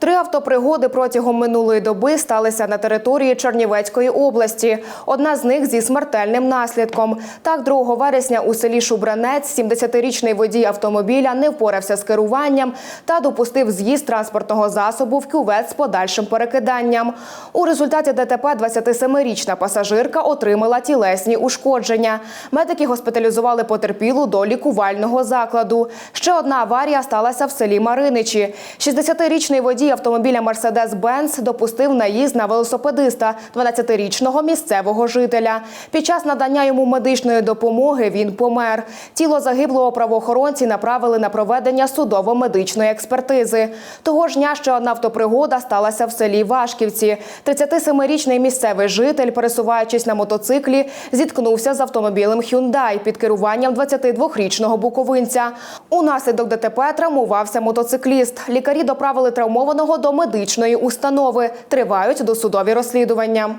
Три автопригоди протягом минулої доби сталися на території Чернівецької області. Одна з них зі смертельним наслідком. Так, 2 вересня у селі Шубранець 70-річний водій автомобіля не впорався з керуванням та допустив з'їзд транспортного засобу в кювет з подальшим перекиданням. У результаті ДТП 27-річна пасажирка отримала тілесні ушкодження. Медики госпіталізували потерпілу до лікувального закладу. Ще одна аварія сталася в селі Мариничі. 60-річний водій автомобіля Мерседес-Бенц допустив наїзд на велосипедиста, 12-річного місцевого жителя. Під час надання йому медичної допомоги він помер. Тіло загиблого правоохоронці направили на проведення судово-медичної експертизи. Того ж дня ще одна автопригода сталася в селі Вашківці. 37-річний місцевий житель, пересуваючись на мотоциклі, зіткнувся з автомобілем Hyundai під керуванням 22-річного буковинця. Унаслідок ДТП травмувався мотоцикліст. Лікарі доправили травмованого до медичної установи. Тривають досудові розслідування.